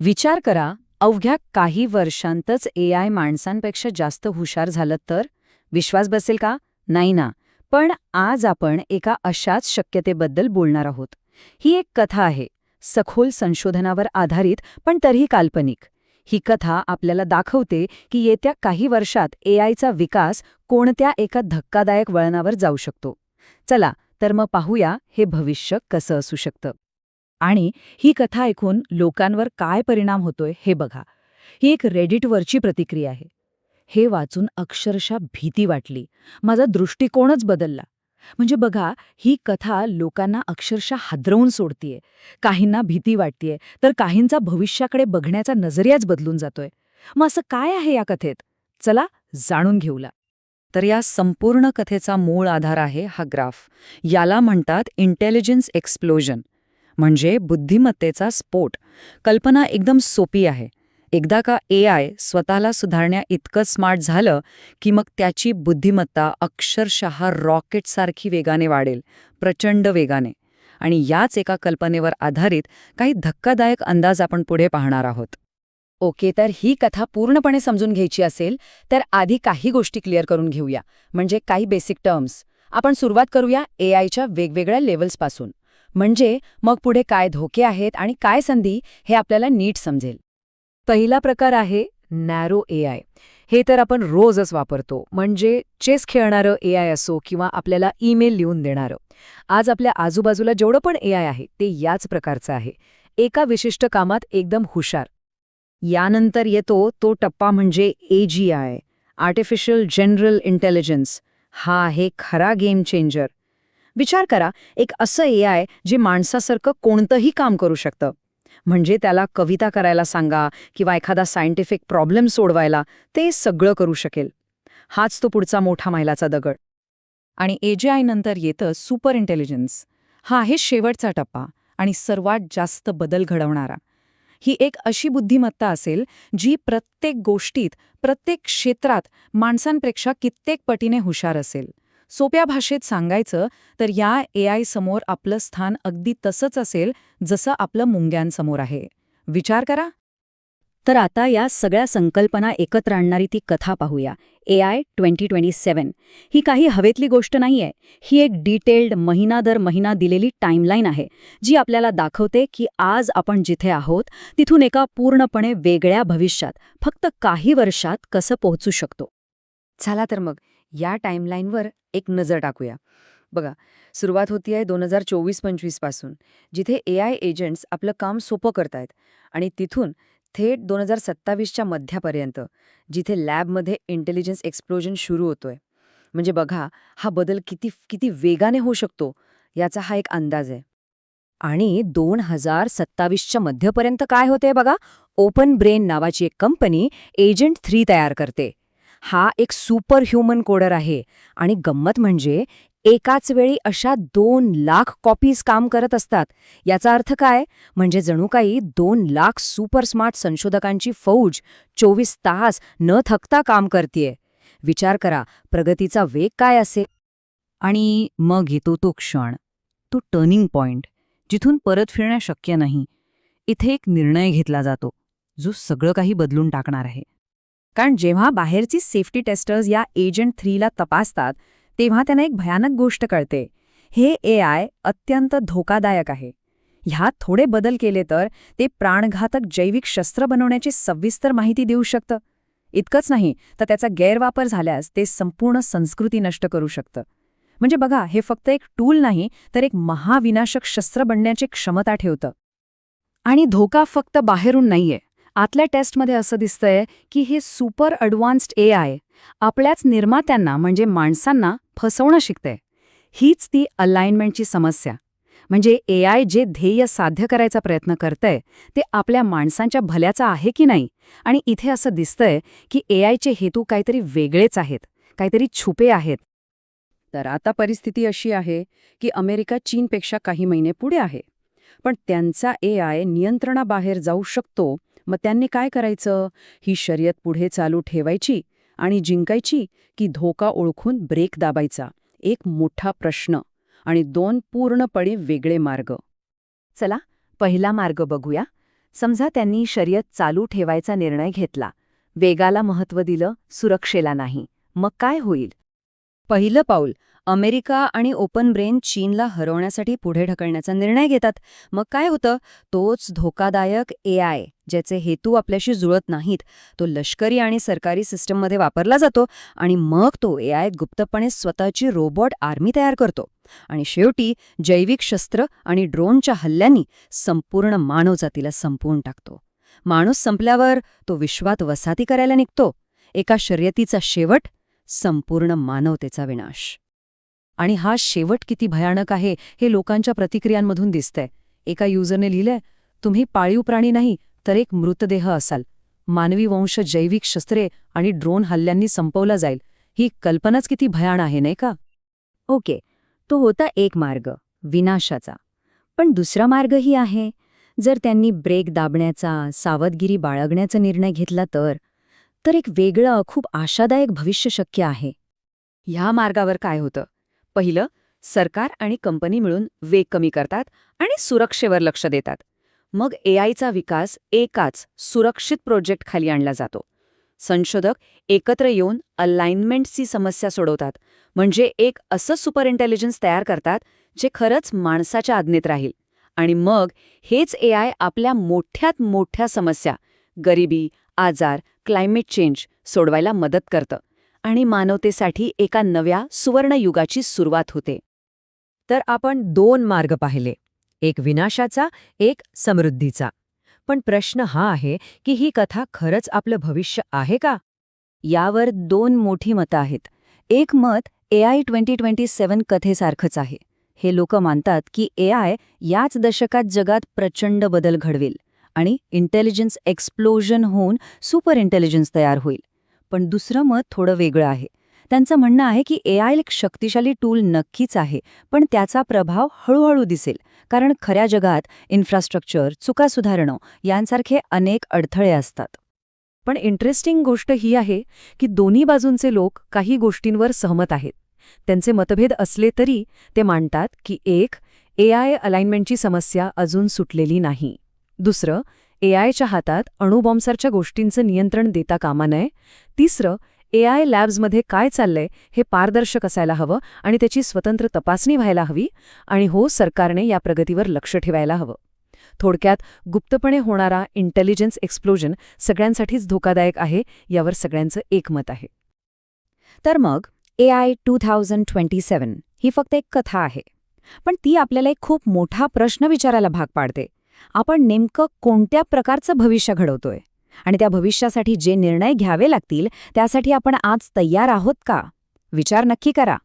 विचार करा अवघ्या काही वर्षांतच ए आय माणसांपेक्षा जास्त हुशार झालं तर? विश्वास बसेल का? नाही ना. पण आज आपण एका अशाच शक्यतेबद्दल बोलणार आहोत. ही एक कथा आहे सखोल संशोधनावर आधारित पण तरीही काल्पनिक. ही कथा आपल्याला दाखवते की येत्या काही वर्षात ए आयचा विकास कोणत्या एका धक्कादायक वळणावर जाऊ शकतो. चला तर मग पाहूया हे भविष्य कसं असू शकतं. आणि ही कथा ऐकून लोकांवर काय परिणाम होतोय हे बघा. ही एक रेडिटवरची प्रतिक्रिया आहे. हे वाचून अक्षरशः भीती वाटली. माझा दृष्टिकोनच बदलला. म्हणजे बघा ही कथा लोकांना अक्षरशः हादरवून सोडतीये. काहींना भीती वाटतीये. तर काहींचा भविष्याकडे बघण्याचा नजरियाच बदलून जातोय. मग असं काय आहे या कथेत? चला जाणून घेऊला तर या संपूर्ण कथेचा मूळ आधार आहे हा ग्राफ. याला म्हणतात इंटेलिजन्स एक्सप्लोजन म्हणजे बुद्धिमत्तेचा स्फोट. कल्पना एकदम सोपी आहे. एकदा का ए आय स्वतःला सुधारण्या इतकं स्मार्ट झालं की मग त्याची बुद्धिमत्ता अक्षरशः रॉकेटसारखी वेगाने वाढेल प्रचंड वेगाने. आणि याच एका कल्पनेवर आधारित काही धक्कादायक अंदाज आपण पुढे पाहणार आहोत. ओके तर ही कथा पूर्णपणे समजून घ्यायची असेल तर आधी काही गोष्टी क्लिअर करून घेऊया. म्हणजे काही बेसिक टर्म्स. आपण सुरुवात करूया ए आयच्या वेगवेगळ्या लेवल्सपासून म्हणजे मग पुढे काय धोके आहेत आणि काय संधी हे आपल्याला नीट समजेल. पहिला प्रकार आहे नॅरो ए आय हे तर आपण रोजच वापरतो. म्हणजे चेस खेळणारं ए आय असो किंवा आपल्याला ईमेल लिहून देणारं. आज आपल्या आजूबाजूला जेवढं पण ए आय आहे ते याच प्रकारचं आहे. एका विशिष्ट कामात एकदम हुशार. यानंतर येतो तो टप्पा म्हणजे A G I artificial general intelligence हा आहे खरा गेम चेंजर विचार करा एक असं ए आय जे माणसासारखं कोणतंही काम करू शकतं. म्हणजे त्याला कविता करायला सांगा किंवा एखादा सायंटिफिक प्रॉब्लेम सोडवायला ते सगळं करू शकेल. हाच तो पुढचा मोठा मैलाचा दगड. आणि एजेआय नंतर येतं सुपर इंटेलिजन्स हा आहे शेवटचा टप्पा आणि सर्वात जास्त बदल घडवणारा. ही एक अशी बुद्धिमत्ता असेल जी प्रत्येक गोष्टीत प्रत्येक क्षेत्रात माणसांपेक्षा कित्येक पटीने हुशार असेल. सोप्या भाषेत सांगायचं तर या ए आय समोर आपलं स्थान अगदी तसंच असेल जसं आपलं मुंग्यांसमोर आहे. विचार करा. तर आता या सगळ्या संकल्पना एकत्र आणणारी ती कथा पाहूया. A I twenty twenty seven. ही काही हवेतली गोष्ट नाहीये. ही एक डिटेल्ड महिना दर महिना दिलेली टाईमलाईन आहे जी आपल्याला दाखवते की आज आपण जिथे आहोत तिथून एका पूर्णपणे वेगळ्या भविष्यात फक्त काही वर्षात कसं पोहोचू शकतो. चला तर मग. या टाईमलाईनवर एक नजर टाकूया. बघा सुरुवात होती आहे दोन हजार चोवीस पंचवीसपासून जिथे ए आय एजंट्स आपलं काम सोपं करतायत आणि तिथून थेट दोन हजार सत्तावीसच्या मध्यापर्यंत जिथे लॅबमध्ये इंटेलिजन्स एक्सप्लोजन सुरू होतोय. म्हणजे बघा हा बदल किती किती वेगाने होऊ शकतो याचा हा एक अंदाज आहे. आणि दोन हजार सत्तावीसच्या मध्यपर्यंत काय होते बघा? ओपन ब्रेन नावाची एक कंपनी एजंट थ्री तयार करते. हा एक सुपर ह्युमन कोडर आहे. आणि गंमत म्हणजे एकाच वेळी अशा दोन लाख कॉपीज काम करत असतात. याचा अर्थ काय? म्हणजे जणू काही दोन लाख सुपर स्मार्ट संशोधकांची फौज चोवीस तास न थकता काम करतीये. विचार करा प्रगतीचा वेग काय असेल? आणि मग येतो तो क्षण. तो टर्निंग पॉइंट जिथून परत फिरणं शक्य नाही. इथे एक निर्णय घेतला जातो जो सगळं काही बदलून टाकणार आहे. कारण जेव्हा बाहेरची सेफ्टी टेस्टर्स या एजंट थ्रीला तपासतात तेव्हा त्यांना एक भयानक गोष्ट कळते. हे ए आय अत्यंत धोकादायक आहे. ह्यात थोडे बदल केले तर ते प्राणघातक जैविक शस्त्र बनवण्याची सविस्तर माहिती देऊ शकतं. इतकंच नाही तर त्याचा गैरवापर झाल्यास ते संपूर्ण संस्कृती नष्ट करू शकतं. म्हणजे बघा हे फक्त एक टूल नाही तर एक महाविनाशक शस्त्र बनण्याची क्षमता ठेवतं. आणि धोका फक्त बाहेरून नाहीये. आतल्या टेस्टमध्ये असं दिसतंय की हे सुपर अडव्हान्स्ड ए आय आपल्याच निर्मात्यांना म्हणजे माणसांना फसवणं शिकतंय. हीच ती अलाइनमेंटची समस्या. म्हणजे ए आय जे ध्येय साध्य करायचा प्रयत्न करतंय ते आपल्या माणसांच्या भल्याचा आहे की नाही? आणि इथे असं दिसतंय की ए आयचे हेतू काहीतरी वेगळेच आहेत काहीतरी छुपे आहेत. तर आता परिस्थिती अशी आहे की अमेरिका चीनपेक्षा काही महिने पुढे आहे. पण त्यांचा ए आय नियंत्रणाबाहेर जाऊ शकतो मग त्यांनी काय करायचं? ही शर्यत पुढे चालू ठेवायची आणि जिंकायची की धोका ओळखून ब्रेक दाबायचा. एक मोठा प्रश्न आणि दोन पूर्णपणे वेगळे मार्ग. चला पहिला मार्ग बघूया. समजा त्यांनी शर्यत चालू ठेवायचा निर्णय घेतला. वेगाला महत्त्व दिलं सुरक्षेला नाही. मग काय होईल? पहिलं पाऊल अमेरिका आणि ओपन ब्रेन चीनला हरवण्यासाठी पुढे ढकलण्याचा निर्णय घेतात. मग काय होतं? तोच धोकादायक ए आय ज्याचे हेतू आपल्याशी जुळत नाहीत. तो लष्करी आणि सरकारी सिस्टममध्ये वापरला जातो आणि मग तो ए आय गुप्तपणे स्वतःची रोबोट आर्मी तयार करतो. आणि शेवटी जैविक शस्त्र आणि ड्रोनच्या हल्ल्यांनी संपूर्ण मानवजातीला संपवून टाकतो. माणूस संपल्यावर तो विश्वात वसाती करायला निघतो. एका शर्यतीचा शेवट संपूर्ण मानवतेचा विनाश. आणि हा शेवट किती भयानक आहे हे लोकांच्या प्रतिक्रियांमधून दिसतंय. एका युजरने लिहिलंय तुम्ही पाळीव प्राणी नाही तर एक मृतदेह असाल. मानवी वंश जैविक शस्त्रे आणि ड्रोन हल्ल्यांनी संपवला जाईल. ही कल्पनाच किती भयाण आहे नाही का? ओके तो होता एक मार्ग विनाशाचा. पण दुसरा मार्गही आहे. जर त्यांनी ब्रेक दाबण्याचा सावधगिरी बाळगण्याचा निर्णय घेतला तर तर एक वेगळं खूप आशादायक भविष्य शक्य आहे. ह्या मार्गावर काय होतं? पहिलं सरकार आणि कंपनी मिळून वेग कमी करतात आणि सुरक्षेवर लक्ष देतात. मग एआयचा विकास एकाच सुरक्षित प्रोजेक्ट खाली आणला जातो. संशोधक एकत्र येऊन अलाइनमेंटची समस्या सोडवतात म्हणजे एक असं सुपर इंटेलिजन्स तयार करतात जे खरंच माणसाच्या आज्ञेत राहील. आणि मग हेच एआय आपल्या मोठ्यात मोठ्या समस्या गरिबी आजार क्लायमेट चेंज सोडवायला मदत करतं. आणि मानवतेसाठी एका नव्या सुवर्णयुगाची सुरुवात होते. तर आपण दोन मार्ग पाहिले. एक विनाशाचा एक समृद्धीचा. पण प्रश्न हा आहे की ही कथा खरंच आपलं भविष्य आहे का? यावर दोन मोठी मतं आहेत. एक मत एआय ट्वेंटी ट्वेंटी सेवन कथेसारखंच आहे. हे लोक मानतात की एआय याच दशकात जगात प्रचंड बदल घडवेल आणि इंटेलिजन्स एक्सप्लोजन होऊन सुपर इंटेलिजन्स तयार होईल. पण दुसरं मत थोडं वेगळं आहे. त्यांचं म्हणणं आहे की एआय एक शक्तिशाली टूल नक्कीच आहे पण त्याचा प्रभाव हळूहळू दिसेल कारण खऱ्या जगात इन्फ्रास्ट्रक्चर चुका सुधारणं यांसारखे अनेक अडथळे असतात. पण इंटरेस्टिंग गोष्ट ही आहे की दोन्ही बाजूंचे लोक काही गोष्टींवर सहमत आहेत. त्यांचे मतभेद असले तरी ते मांडतात की एक एआय अलाइनमेंटची समस्या अजून सुटलेली नाही. दुसरं एआयच्या हातात अणुबॉम्बसारच्या गोष्टींचं नियंत्रण देता कामा नये. तिसरं एआय लॅब्समध्ये काय चाललंय हे पारदर्शक असायला हवं आणि त्याची स्वतंत्र तपासणी व्हायला हवी आणि हो सरकारने या प्रगतीवर लक्ष ठेवायला हवं. थोडक्यात गुप्तपणे होणारा इंटेलिजन्स एक्सप्लोजन सगळ्यांसाठीच धोकादायक आहे यावर सगळ्यांचं एकमत आहे. तर मग AI two thousand twenty seven ही फक्त एक कथा आहे. पण ती आपल्याला एक खूप मोठा प्रश्न विचारायला भाग पाडते. आपण नेमकं कोणत्या प्रकारचं भविष्य घडवतोय? आणि त्या भविष्यासाठी जे निर्णय घ्यावे लागतील त्यासाठी आपण आज तयार आहोत का? विचार नक्की करा.